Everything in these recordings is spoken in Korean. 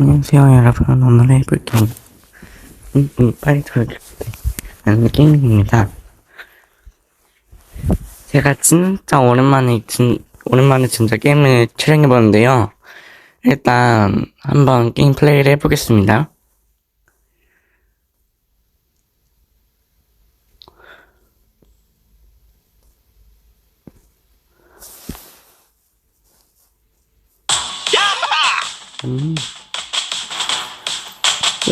안녕하세요 여러분. 오늘 해볼 게임 음, 음, 빨리 돌릴 때라는 게임입니다. 제가 진짜 오랜만에 진, 오랜만에 진짜 게임을 촬영해보는데요. 일단 한번 게임 플레이를 해보겠습니다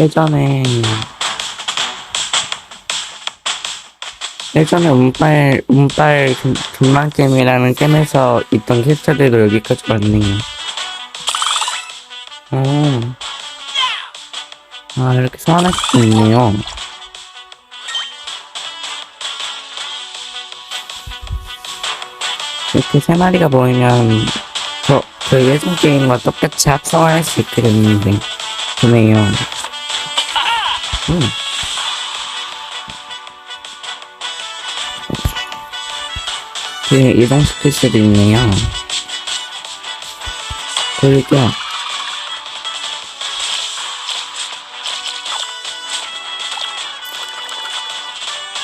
예전에 예전에 운빨 운빨 금- 금방 게임이라는 게임에서 있던 캐릭터들도 여기까지 왔네요. 어. 아 이렇게 소환할 수 있네요. 이렇게 세 마리가 모이면 저, 그 예전 게임과 똑같이 합성을 할수 있게 됐는데 좋네요. 음. 그 이동시킬 수도 있네요. 돌려.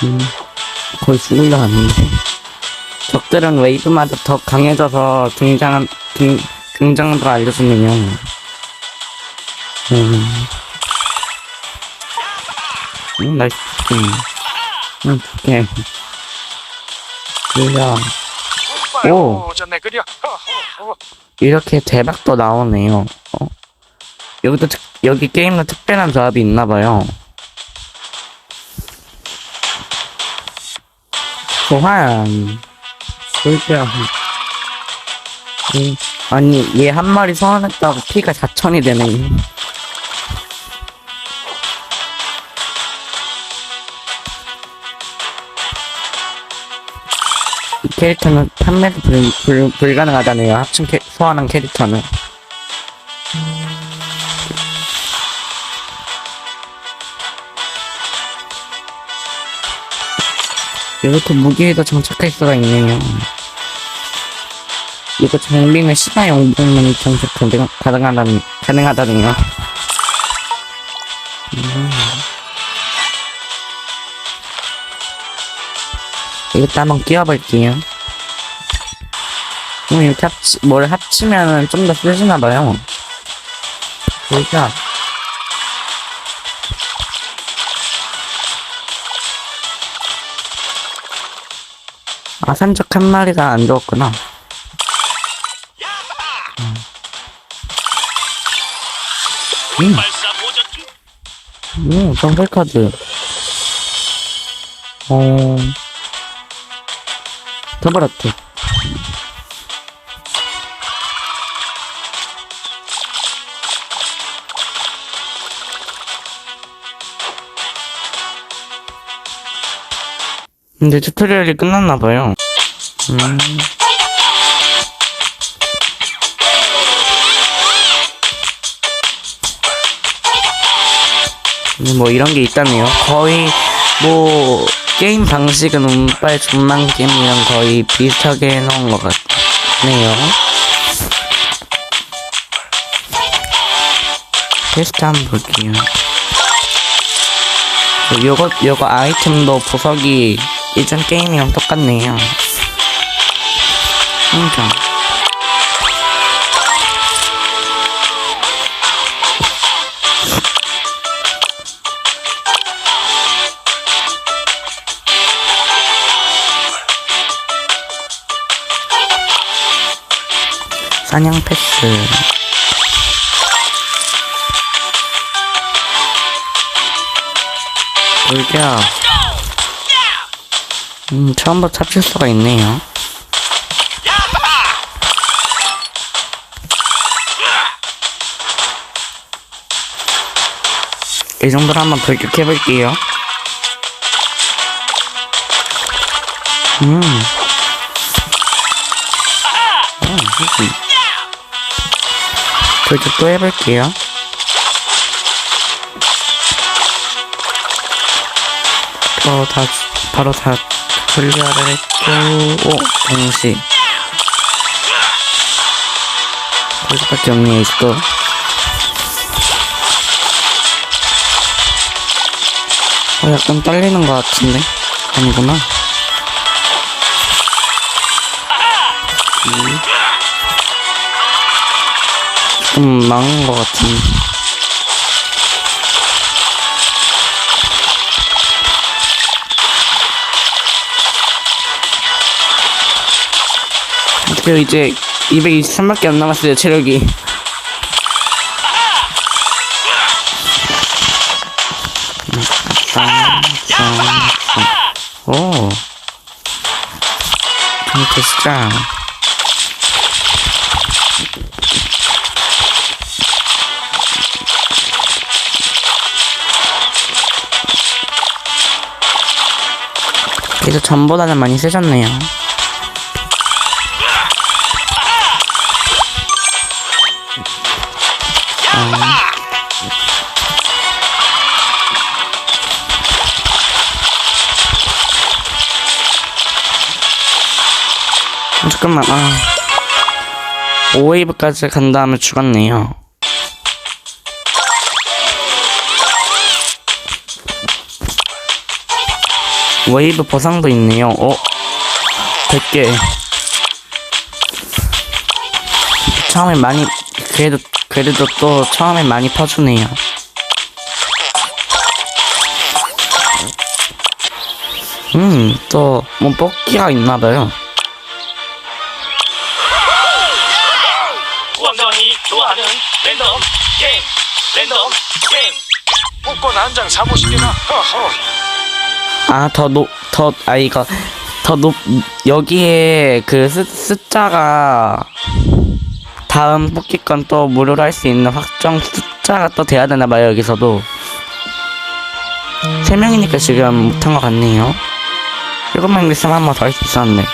음, 거의 죽으려 하는데. 적들은 웨이브마다 더 강해져서 등장한, 등, 등장도 알려주네요. 음. 음, 나이스. 음, 음, 오케이. 돌려. 오. 이렇게 대박도 나오네요. 어? 여기도 특, 여기 게임도 특별한 조합이 있나봐요. 소환. 돌려. 음, 아니, 얘 한 마리 소환했다고 피가 4천이 되네. 캐릭터는 판매도 불, 불, 불가능하다네요. 합친 캐, 소환한 캐릭터는. 이렇게 무기에도 장착할 수가 있네요. 이거 장비는 시가 용도만 장착 가능- 가능하다니, 가능하다네요. 음. 이것도 한번 끼워볼게요. 음, 이렇게 합치, 뭘 합치면은 좀 더 쓰시나봐요. 그러니까. 아 산적 한 마리가 안 좋았구나. 음, 음, 정글카드. 어, 더블어택. 근데 튜토리얼이 끝났나봐요. 음. 음, 뭐 이런 게 있다네요. 거의 뭐 게임 방식은 운빨 전망 게임이랑 거의 비슷하게 해놓은 것 같네요. 테스트 한번 볼게요. 어, 요거 요거 아이템도 보석이 예전 게임이랑 똑같네요. 항상. 사냥 패스. 돌격. 음, 처음부터 잡힐 수가 있네요. 이 정도로 한번 돌격해볼게요. 음. 음, 도둑도 해볼게요. 바로 다, 바로 다 분리하려 했고, 오, 동시. 도둑 정리해 있고. 어, 약간 딸리는 것 같은데? 아니구나. 좀 망한 것 같은데. 그리고 이제 223밖에 안 남았어요, 체력이. 오. 핑크 스 그래도 전보다는 많이 세졌네요. 아, 잠깐만, 아. 5웨이브까지 간 다음에 죽었네요. 웨이브 보상도 있네요. 어? 100개. 처음에 많이, 그래도, 그래도 또 처음에 많이 퍼주네요. 음, 또, 뭐, 뽑기가 있나봐요. 좋아하는 랜덤 게임 랜덤 게임 복권 한 장 사보시게나 허허 아, 더 높, 더, 아, 이거, 더 높, 여기에 그 스, 숫자가 다음 뽑기 건 또 무료로 할 수 있는 확정 숫자가 또 돼야 되나 봐요, 여기서도. 세 명이니까 지금 못한 것 같네요. 명 있으면 한 번 더 할 수 있었는데.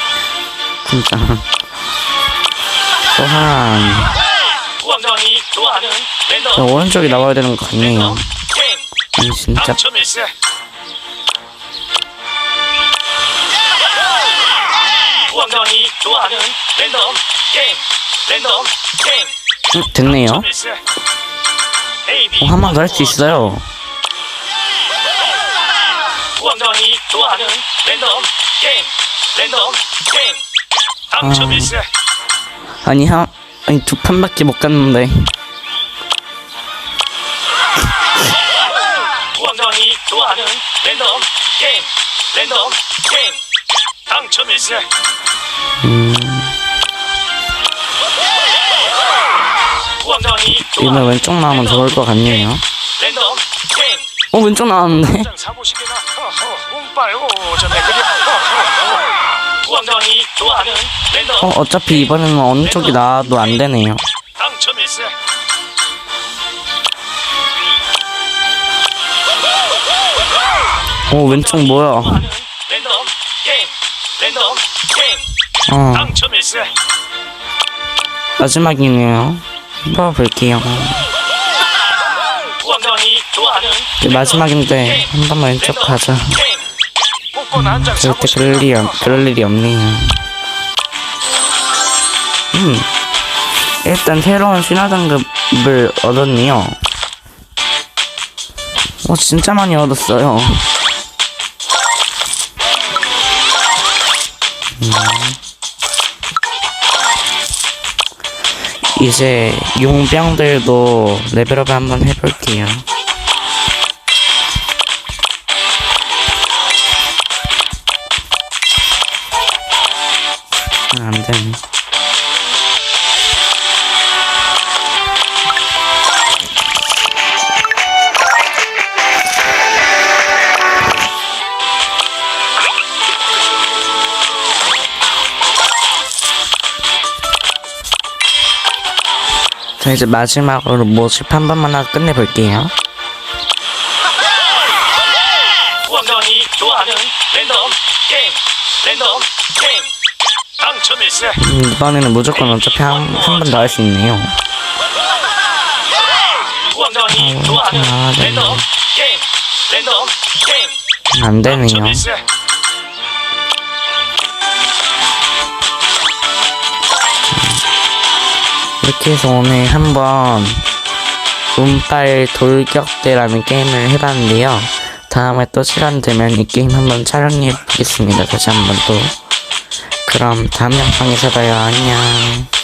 진짜. 또한, 오른쪽이 나와야 되는 것 같네요. 아니, 진짜. 왕관이 좋아하는 랜덤 게임 랜덤 게임. 음, 됐네요. 어, 한번 더 할 수 있어요. 왕관이 좋아하는 랜덤 게임 랜덤 게임. 당첨일세 아니, 한, 아니, 두 판밖에 못 갔는데. 왕관이 좋아하는 랜덤 게임 랜덤 게임. 당첨일세 음. 좋아하는 왼쪽 나오면 좋을 것 같네요. 어, 왼쪽 나왔는데? 어, 어차피 이번에는 어느 쪽이 나와도 안 되네요. 어, 왼쪽 뭐야? 랜덤 게임 랜덤 게임 어, 당첨일세 마지막이네요. 좋아하는 이게 마지막인데, 한 번만 왼쪽 가자. 복권 한장 절대 그럴 일이, 없- 그럴 일이 없네요. 음. 일단 새로운 신화등급을 얻었네요. 어, 진짜 많이 얻었어요. 음. 이제 용병들도 레벨업 한번 해볼게요. 아, 안 되네. 자, 이제 마지막으로 모집 한 번만 하고 끝내볼게요. 왕관이 좋아하는 랜덤 게임 랜덤 게임 당첨일세 음, 이번에는 무조건 어차피 한, 한번더 할 수 있네요. 왕관이 아, 좋아하는 아, 네. 랜덤 게임 랜덤 게임 안 되네요. 이렇게 해서 오늘 한번 운빨 돌격대라는 게임을 해봤는데요. 다음에 또 시간 되면 이 게임 한번 촬영해 보겠습니다. 다시 한번 또. 그럼 다음 영상에서 봐요. 안녕.